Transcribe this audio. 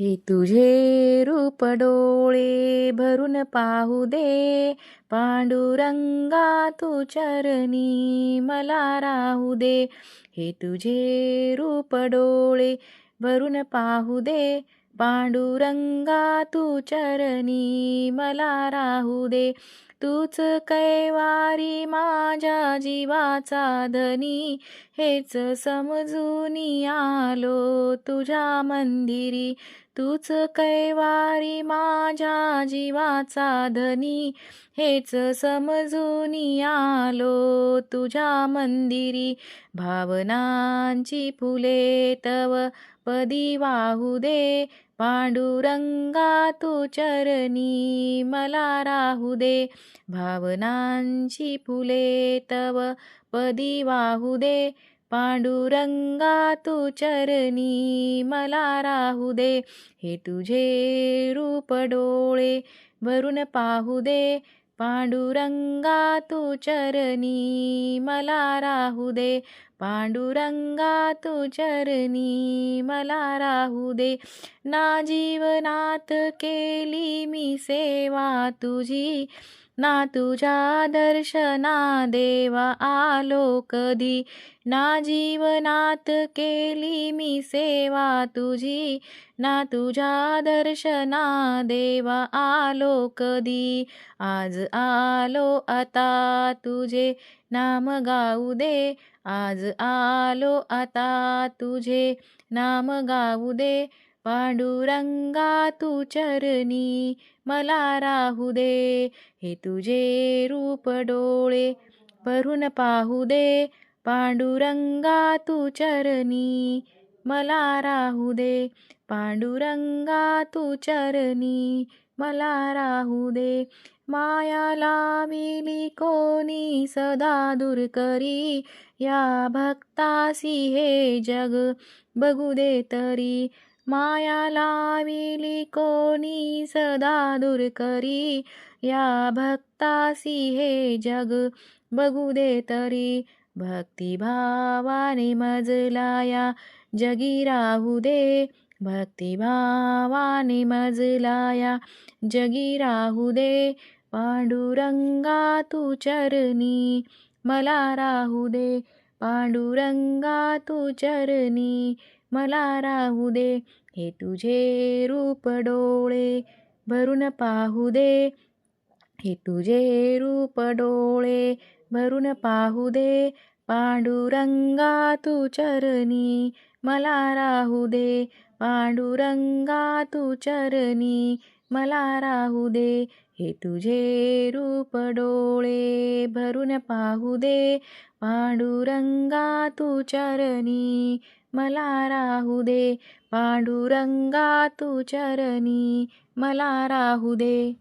हे तुझे रूप डोळे भरून पाहू दे. पांडुरंगा तू चरणी मला राहू दे. हे तुझे रूप डोळे भरून पाहू दे. पांडुरंगा तू चरणी मला राहू दे. तूच कैवारी माझ्या जीवाचा धनी? हेच समजून आलो तुझ्या मंदिरी. तूच कैवारी माझ्या जीवाचा धनी? हेच समजून आलो तुझ्या मंदिरी. भावनांची फुले तव पदी वाहू दे. पांडुरंगा तू चरणी मला राहू दे. भावनांची फुले तव पदी वाहू दे. पांडुरंगा तू चरणी मला राहू दे. हे तुझे रूप डोळे भरून पाहू दे. पांडुरंगा तू चरणी मला राहू दे. पांडुरंगा तू चरणी मला राहू दे. ना जीवनात केली मी सेवा तुझी. ना तुझ्या दर्शना देवा आलो कधी ना जीवनात केली मी सेवा तुझी. ना तुझ्या दर्शना देवा आलो कधी आज आलो आता तुझे. नाम गाऊ दे. आज आलो आता तुझे. नाम गाऊ दे. पांडुरंगा तू चरणी मला राहू दे. हे तुझे रूप डोळे भरून पाहू दे. पांडुरंगा तू चरणी मला राहू दे. पांडुरंगा तू चरणी मला राहू दे. माया लाविली कोणी सदा दूर करी. या भक्तासी हे जग बघू दे तरी. माया लाविली कोणी सदा दूर करी. या भक्तासी हे जग बघू दे तरी. भक्तिभावाने मजलाया जगी राहू दे. भक्तिभावाने मजलाया जगी राहू दे. पांडुरंगा तू चरणी मला राहू दे. पांडुरंगा तू चरणी मला राहू दे. हे तुझे रूप डोळे भरून पाहू दे. हे तुझे रूप डोळे भरून पाहू दे. पांडुरंगा तू चरणी मला राहू दे. पांडुरंगा तू चरणी मला राहू दे. हे तुझे रूप डोळे भरून पाहू दे. पांडुरंगा तू चरणी मला राहू दे. पांडुरंगा तू चरणी मला राहू दे.